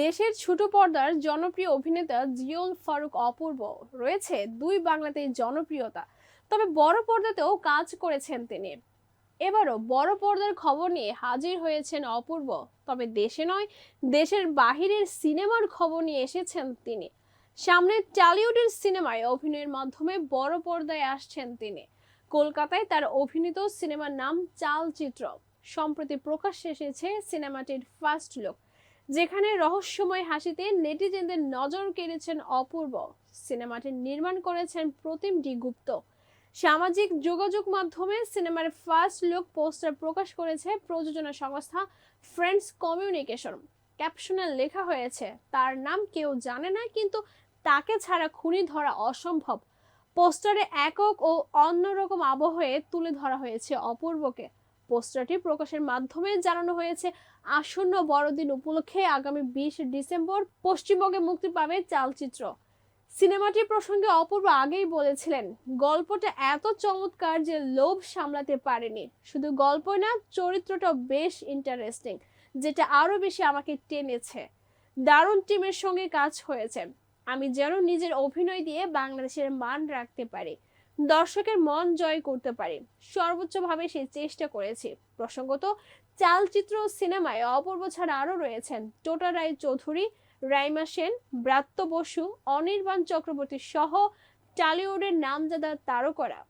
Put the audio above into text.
দেশের ছোট পর্দার জনপ্রিয় অভিনেতা জিওল ফারুক অপূর্ব রয়েছে দুই বাংলাতে জনপ্রিয়তা। তবে বড় পর্দাতেও কাজ করেছেন তিনি। এবারও বড় পর্দার খবর নিয়ে হাজির হয়েছেন অপূর্ব। তবে দেশে নয়, দেশের বাহিরের সিনেমার খবর নিয়ে এসেছেন তিনি। সামনে টলিউডের সিনেমায় অভিনয়ের মাধ্যমে বড় পর্দায় আসছেন তিনি। কলকাতায় তার অভিনীত সিনেমার নাম চালচিত্র। সম্প্রতি প্রকাশ্যে এসেছে সিনেমাটির ফার্স্ট লুক। যেখানে রহস্যময় হাসিতে নেটিজেনদের নজর কেড়েছেন অপূর্ব। সিনেমাটি নির্মাণ করেছেন প্রতিম ডি গুপ্ত। সামাজিক যোগাযোগ মাধ্যমে সিনেমার ফার্স্ট লুক পোস্টার প্রকাশ করেছে প্রযোজনা সংস্থা ফ্রেন্ডস কমিউনিকেশন ক্যাপশনে লেখা হয়েছে, তার নাম কেউ জানে না, কিন্তু তাকে ছাড়া খুনি ধরা অসম্ভব। পোস্টারে একক ও অন্যরকম আবহে তুলে ধরা হয়েছে অপূর্বকে। পোস্টারটি প্রকাশের মাধ্যমে জানানো হয়েছে। আসন্ন বড়দিন উপলক্ষে আগামী বিশ ডিসেম্বর পশ্চিমবঙ্গে মুক্তি পাবে চালচিত্র। সিনেমাটি প্রসঙ্গে অপূর্ব আগেই বলেছিলেন, গল্পটা এত চমৎকার যে লোভ সামলাতে পারেনি। শুধু গল্প না চরিত্রটা বেশ ইন্টারেস্টিং যেটা আরও বেশি আমাকে টেনেছে। দারুণ টিমের সঙ্গে কাজ হয়েছে। আমি যেন নিজের অভিনয় দিয়ে বাংলাদেশের মান রাখতে পারি। দর্শকের মন জয় করতে পারি। সর্বোচ্চভাবে সে চেষ্টা করেছে। প্রসঙ্গত, চালচিত্র সিনেমায় অপূর্ব ছাড়া আরও রয়েছেন টোটা রায় চৌধুরী, রাইমা সেন, ব্রাত্য বসু, অনির্বাণ চক্রবর্তী সহ টালিউডের নামজাদা তারকারা।